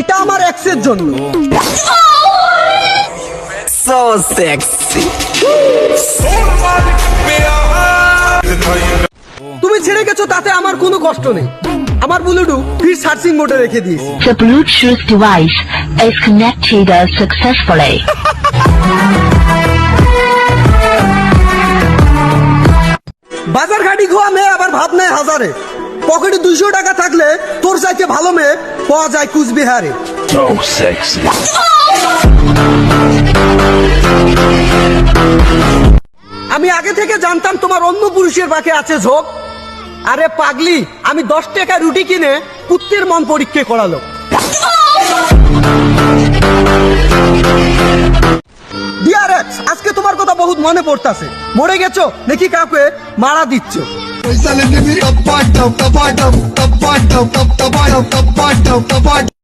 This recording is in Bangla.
এটা আমার এক্সের জন্য. তুমি ছেড়ে গেছো তাতে আমার কোনো কষ্ট নেই। আমার বুলুডু ফির সার্চিং মোডে রেখে দিয়েছি। The Bluetooth device is connected successfully. বাজার ঘাটি খোয়া মেয়ে আবার ভাব নেয় হাজারে। পকেটে দুইশো টাকা থাকলে তোর চাইতে পাওয়া যায় কুচবিহারে। আমি আগে থেকে জানতাম তোমার অন্য পুরুষের বাকি আছে ঝোঁক আরে পাগলি আমি দশ টাকা রুটি কিনে পুত্রের মন পরীক্ষা করালো। আজকে তোমার কথা বহুত মনে পড়তাছে। মরে গেছো নাকি কাউকে মারা দিচ্ছ। Selling me the bottom, the bottom, the bottom, the bottom, the bottom, the bottom.